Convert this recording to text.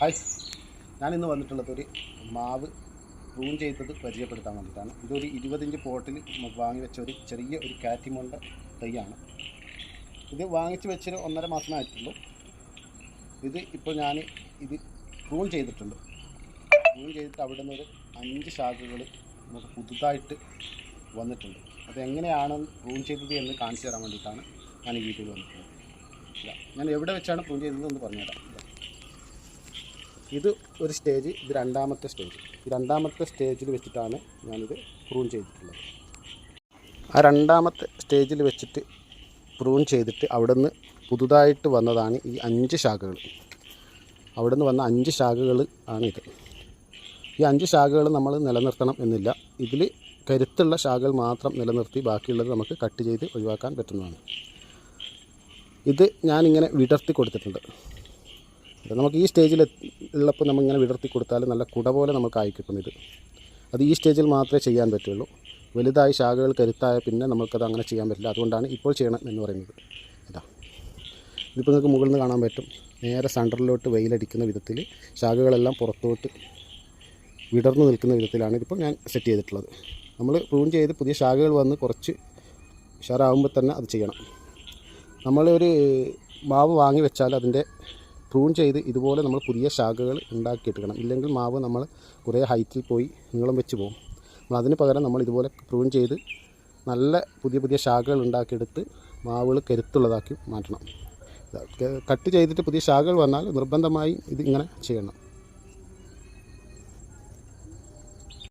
Hi ഞാനിന്ന് വന്നിട്ടുള്ളത് ഒരു മാവ് പ്രൂൺ ചെയ്തത് പരിചയപ്പെടുത്താൻ വേണ്ടിയിട്ടാണ്. ഇതൊരു ഇരുപതിഞ്ച് പോട്ടിൽ വാങ്ങി വെച്ച ഒരു ചെറിയ ഒരു കാറ്റിമോണ്ട തൈയാണ്. ഇത് വാങ്ങിച്ച് വെച്ചൊരു ഒന്നര മാസമായിട്ടുള്ളൂ. ഇത് ഇപ്പോൾ ഞാൻ ഇത് പ്രൂൺ ചെയ്തിട്ടുണ്ട്. പ്രൂൺ ചെയ്തിട്ട് അവിടെ നിന്ന് ഒരു അഞ്ച് ശാഖകൾ നമുക്ക് പുതുതായിട്ട് വന്നിട്ടുണ്ട്. അതെങ്ങനെയാണ് പ്രൂൺ ചെയ്തത് എന്ന് കാണിച്ചു തരാൻ വേണ്ടിയിട്ടാണ് ഞാൻ ഈ വീട്ടിൽ വന്നിട്ടുള്ളത്. ഞാൻ എവിടെ വെച്ചാണ് പ്രൂൺ ചെയ്തത് എന്ന് പറഞ്ഞുതരാം. ഇതാ. ഒരു സ്റ്റേജ് ഇത് രണ്ടാമത്തെ സ്റ്റേജ്. രണ്ടാമത്തെ സ്റ്റേജിൽ വെച്ചിട്ടാണ് ഞാനിത് പ്രൂൺ ചെയ്തിട്ടുള്ളത്. ആ രണ്ടാമത്തെ സ്റ്റേജിൽ വെച്ചിട്ട് പ്രൂൺ ചെയ്തിട്ട് അവിടെ നിന്ന് പുതുതായിട്ട് വന്നതാണ് ഈ അഞ്ച് ശാഖകൾ. അവിടെ നിന്ന് വന്ന അഞ്ച് ശാഖകൾ ആണ് ഇത് ഈ അഞ്ച് ശാഖകൾ നമ്മൾ നിലനിർത്തണം എന്നില്ല. ഇതിൽ കരുത്തുള്ള ശാഖകൾ മാത്രം നിലനിർത്തി ബാക്കിയുള്ളത് നമുക്ക് കട്ട് ചെയ്ത് ഒഴിവാക്കാൻ പറ്റുന്നതാണ്. ഇത് ഞാനിങ്ങനെ വിടർത്തി കൊടുത്തിട്ടുണ്ട്. നമുക്ക് ഈ സ്റ്റേജിൽ ഉള്ളപ്പോൾ നമ്മളിങ്ങനെ വിടർത്തി കൊടുത്താൽ നല്ല കുട പോലെ നമുക്ക് ആയി കിട്ടും ഇത്. അത് ഈ സ്റ്റേജിൽ മാത്രമേ ചെയ്യാൻ പറ്റുള്ളൂ. വലുതായി ശാഖകൾ കരുത്തായ പിന്നെ നമുക്കത് അങ്ങനെ ചെയ്യാൻ പറ്റില്ല. അതുകൊണ്ടാണ് ഇപ്പോൾ ചെയ്യണം എന്ന് പറയുന്നത്. ഇതാ. ഇതിപ്പോൾ നിങ്ങൾക്ക് മുകളിൽ നിന്ന് കാണാൻ പറ്റും. നേരെ സെന്ററിലോട്ട് വെയിലടിക്കുന്ന വിധത്തിൽ ശാഖകളെല്ലാം പുറത്തോട്ട് വിടർന്നു നിൽക്കുന്ന വിധത്തിലാണ് ഇതിപ്പോൾ ഞാൻ സെറ്റ് ചെയ്തിട്ടുള്ളത്. നമ്മൾ പ്രൂൺ ചെയ്ത് പുതിയ ശാഖകൾ വന്ന് കുറച്ച് ഉഷാറാകുമ്പോൾ തന്നെ അത് ചെയ്യണം. നമ്മളൊരു മാവ് വാങ്ങി വെച്ചാൽ അതിന്റെ പ്രൂൺ ചെയ്ത് ഇതുപോലെ നമ്മൾ പുതിയ ശാഖകൾ ഉണ്ടാക്കിയെടുക്കണം. ഇല്ലെങ്കിൽ മാവ് നമ്മൾ കുറേ ഹൈറ്റിൽ പോയി നീളം വെച്ച് പോകും. നമ്മൾ അതിന് പകരം നമ്മൾ ഇതുപോലെ പ്രൂൺ ചെയ്ത് നല്ല പുതിയ പുതിയ ശാഖകൾ ഉണ്ടാക്കിയെടുത്ത് മാവുകൾ കരുത്തുള്ളതാക്കി മാറ്റണം. കട്ട് ചെയ്തിട്ട് പുതിയ ശാഖകൾ വന്നാൽ നിർബന്ധമായി ഇത് ഇങ്ങനെ ചെയ്യണം.